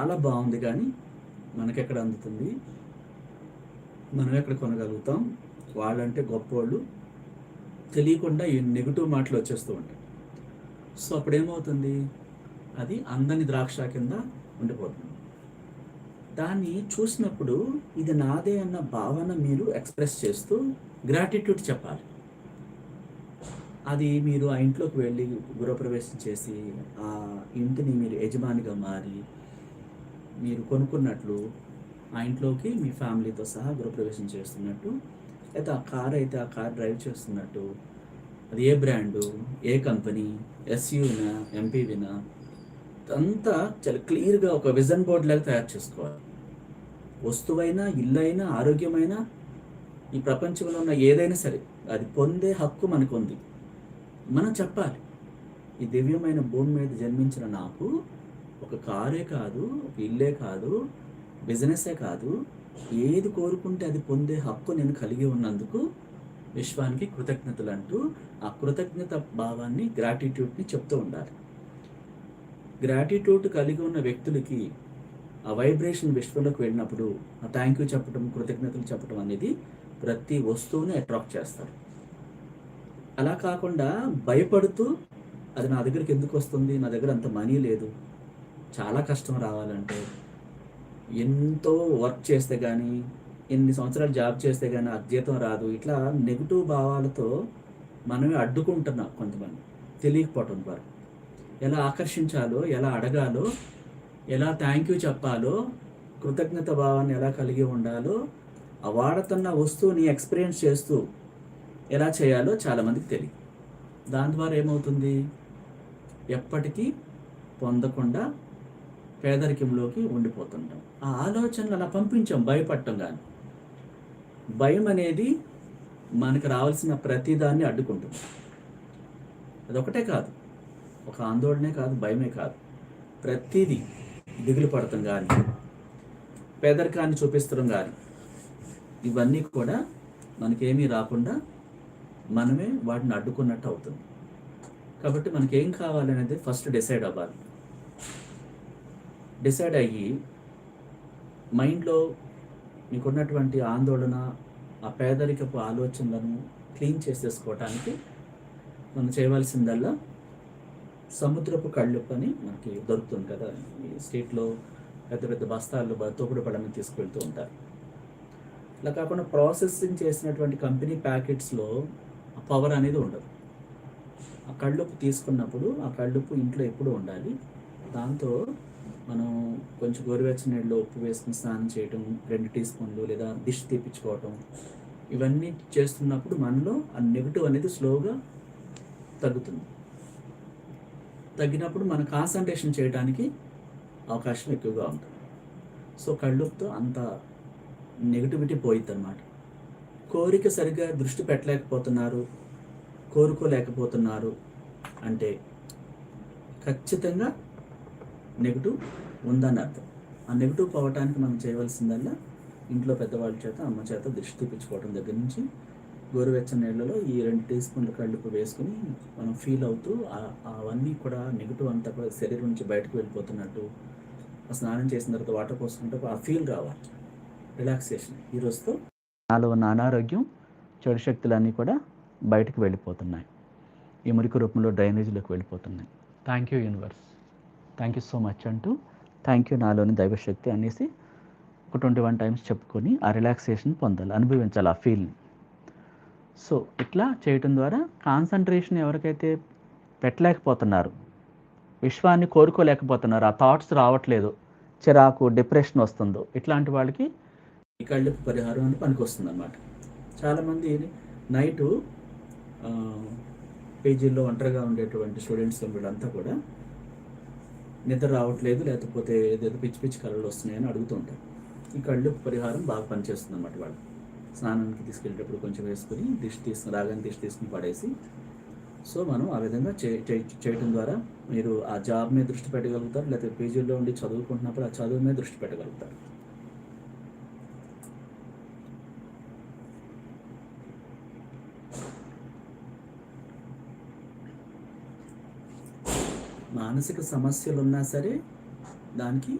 చాలా బాగుంది కానీ మనకెక్కడ అందుతుంది? మనం ఎక్కడ కొనగలుగుతాం? వాళ్ళంటే గొప్పవాళ్ళు తెలియకుండా ఈ నెగిటివ్ మాటలు వచ్చేస్తూ ఉంటాయి. సో అప్పుడు ఏమవుతుంది అది అందని ద్రాక్ష కింద ఉండిపోతుంది. దాన్ని చూసినప్పుడు ఇది నాదే అన్న భావన మీరు ఎక్స్ప్రెస్ చేస్తూ గ్రాటిట్యూడ్ చెప్పాలి. అది మీరు ఆ ఇంట్లోకి వెళ్ళి గృహప్రవేశం చేసి ఆ ఇంటిని మీరు యజమానిగా మారి మీరు కొనుక్కున్నట్లు ఆ ఇంట్లోకి మీ ఫ్యామిలీతో సహా గృహప్రవేశం చేస్తున్నట్టు అయితే ఆ కార్ అయితే ఆ కార్ డ్రైవ్ చేస్తున్నట్టు అది ఏ బ్రాండు ఏ కంపెనీ ఎస్యూనా ఎంపీవినా అంతా చాలా క్లియర్గా ఒక విజన్ బోర్డ్ లాగా తయారు చేసుకోవాలి. వస్తువైనా ఇల్లు అయినా ఆరోగ్యమైనా ఈ ప్రపంచంలో ఉన్న ఏదైనా సరే అది పొందే హక్కు మనకు ఉంది మనం చెప్పాలి ఈ దివ్యమైన భూమి మీద జన్మించిన నాకు ఒక కారే కాదు ఒక ఇల్లే కాదు బిజినెసే కాదు. ఏది కోరుకుంటే అది పొందే హక్కు నేను కలిగి ఉన్నందుకు విశ్వానికి కృతజ్ఞతలు అంటూ ఆ కృతజ్ఞత భావాన్ని గ్రాటిట్యూడ్ని చెప్తూ ఉండాలి. గ్రాటిట్యూడ్ కలిగి ఉన్న వ్యక్తులకి ఆ వైబ్రేషన్ విశ్వంలోకి వెళ్ళినప్పుడు ఆ థ్యాంక్ యూ చెప్పడం కృతజ్ఞతలు చెప్పడం అనేది ప్రతి వస్తువుని అట్రాక్ట్ చేస్తారు. అలా కాకుండా భయపడుతూ అది నా దగ్గరికి ఎందుకు వస్తుంది? నా దగ్గర అంత మనీ లేదు. చాలా కష్టం రావాలంటే ఎంతో వర్క్ చేస్తే కానీ ఎన్ని సంవత్సరాలు జాబ్ చేస్తే కానీ ఆ రాదు. ఇట్లా నెగిటివ్ భావాలతో మనమే అడ్డుకుంటున్నాం కొంతమంది. తెలియకపోవటం వారు ఎలా ఆకర్షించాలో ఎలా అడగాలో ఎలా థ్యాంక్ యూ చెప్పాలో కృతజ్ఞత భావాన్ని ఎలా కలిగి ఉండాలో ఆ వాడుతున్న వస్తువుని ఎక్స్పీరియన్స్ చేస్తూ ఎలా చేయాలో చాలామందికి తెలియదు. దాని ద్వారా ఏమవుతుంది? ఎప్పటికీ పొందకుండా పేదరికంలోకి ఉండిపోతుంటాం. ఆ ఆలోచనలు అలా పంపించాం భయపడటం కానీ భయం అనేది మనకు రావాల్సిన ప్రతిదాన్ని అడ్డుకుంటుంది. అదొకటే కాదు. ఒక ఆందోళనే కాదు భయమే కాదు. ప్రతిదీ దిగులు పడటం కానీ పేదరికాన్ని చూపిస్తడం కానీ ఇవన్నీ కూడా మనకేమీ రాకుండా మనమే వాటిని అడ్డుకున్నట్టు అవుతుంది. కాబట్టి మనకేం కావాలనేది ఫస్ట్ డిసైడ్ అవ్వాలి. డిసైడ్ అయ్యి మైండ్లో మీకున్నటువంటి ఆందోళన ఆ పేదరికపు ఆలోచనలను క్లీన్ చేసేసుకోవటానికి మనం చేయవలసిందల్లా సముద్రపు కళ్ళు పని మనకి దొరుకుతుంది కదా. ఈ స్ట్రీట్లో పెద్ద పెద్ద బస్తాలు తోపుడు పళ్ళని తీసుకెళ్తూ ఉంటారు. ఇలా కాకుండా ప్రాసెసింగ్ చేసినటువంటి కంపెనీ ప్యాకెట్స్లో ఆ పవర్ అనేది ఉండదు. ఆ కళ్ళుప్పు తీసుకున్నప్పుడు ఆ కళ్ళుప్పు ఇంట్లో ఎప్పుడు ఉండాలి. దాంతో మనం కొంచెం గోరువెచ్చని నీళ్ళలో ఉప్పు వేసుకుని స్నానం చేయటం రెండు టీ స్పూన్లు లేదా దిష్టి తీపించుకోవటం ఇవన్నీ చేస్తున్నప్పుడు మనలో ఆ నెగిటివ్ అనేది స్లోగా తగ్గుతుంది. తగ్గినప్పుడు మన కాన్సన్ట్రేషన్ చేయడానికి అవకాశం ఎక్కువగా ఉంటుంది. సో కళ్ళుతో అంత నెగిటివిటీ పోయిద్ది అనమాట కోరిక సరిగ్గా దృష్టి పెట్టలేకపోతున్నారు కోరుకోలేకపోతున్నారు అంటే ఖచ్చితంగా నెగిటివ్ ఉందని అర్థం. ఆ నెగిటివ్ పోవటానికి మనం చేయవలసిందల్లా ఇంట్లో పెద్దవాళ్ళ చేత అమ్మ చేత దృష్టి తీపించుకోవడం దగ్గర నుంచి గోరువెచ్చని నీళ్ళలో ఈ రెండు టీ స్పూన్ల కళ్ళుపు వేసుకుని మనం ఫీల్ అవుతూ అవన్నీ కూడా నెగిటివ్ అంతా కూడా శరీరం నుంచి బయటకు వెళ్ళిపోతున్నట్టు స్నానం చేసిన తర్వాత వాటర్ పోసుకుంటే ఆ ఫీల్ రావాలి. రిలాక్సేషన్. ఈ రోజుతో నాలో ఉన్న అనారోగ్యం చెడు శక్తులన్నీ కూడా బయటకు వెళ్ళిపోతున్నాయి. ఈ మురికి రూపంలో డ్రైనేజీలోకి వెళ్ళిపోతున్నాయి. Thank you universe. Thank you so much అంటూ థ్యాంక్ యూ నాలోని దైవశక్తి అనేసి ఒక ట్వంటీ వన్ టైమ్స్ చెప్పుకొని ఆ రిలాక్సేషన్ పొందాలి అనుభవించాలి ఆ ఫీల్ని సో ఇట్లా చేయటం ద్వారా కాన్సన్ట్రేషన్ ఎవరికైతే పెట్టలేకపోతున్నారు విశ్వాన్ని కోరుకోలేకపోతున్నారు ఆ థాట్స్ రావట్లేదు చిరాకు డిప్రెషన్ వస్తుందో ఇట్లాంటి వాళ్ళకి ఈ కళ్ళు పరిహారం అని పనికి వస్తుంది అనమాట చాలామంది నైటు పేజీల్లో ఒంటరిగా ఉండేటువంటి స్టూడెంట్స్ వీళ్ళంతా కూడా నిద్ర రావట్లేదు లేకపోతే ఏదేదో పిచ్చి పిచ్చి కళలు వస్తున్నాయని అడుగుతుంటారు ఈ కళ్ళు పరిహారం బాగా పనిచేస్తుంది అనమాట వాళ్ళు. స్నానానికి తీసుకెళ్ళేటప్పుడు కొంచెం వేసుకుని దిష్టి తీసుకుని రాగానే దిష్టి తీసుకుని పడేసి సో మనం ఆ విధంగా చే చేయటం ద్వారా మీరు ఆ జాబ్ మీద దృష్టి పెట్టగలుగుతారు లేకపోతే పీజీలో ఉండి చదువుకుంటున్నప్పుడు ఆ చదువు మీద దృష్టి పెట్టగలుగుతారు. మానసిక సమస్యలు ఉన్నా సరే దానికి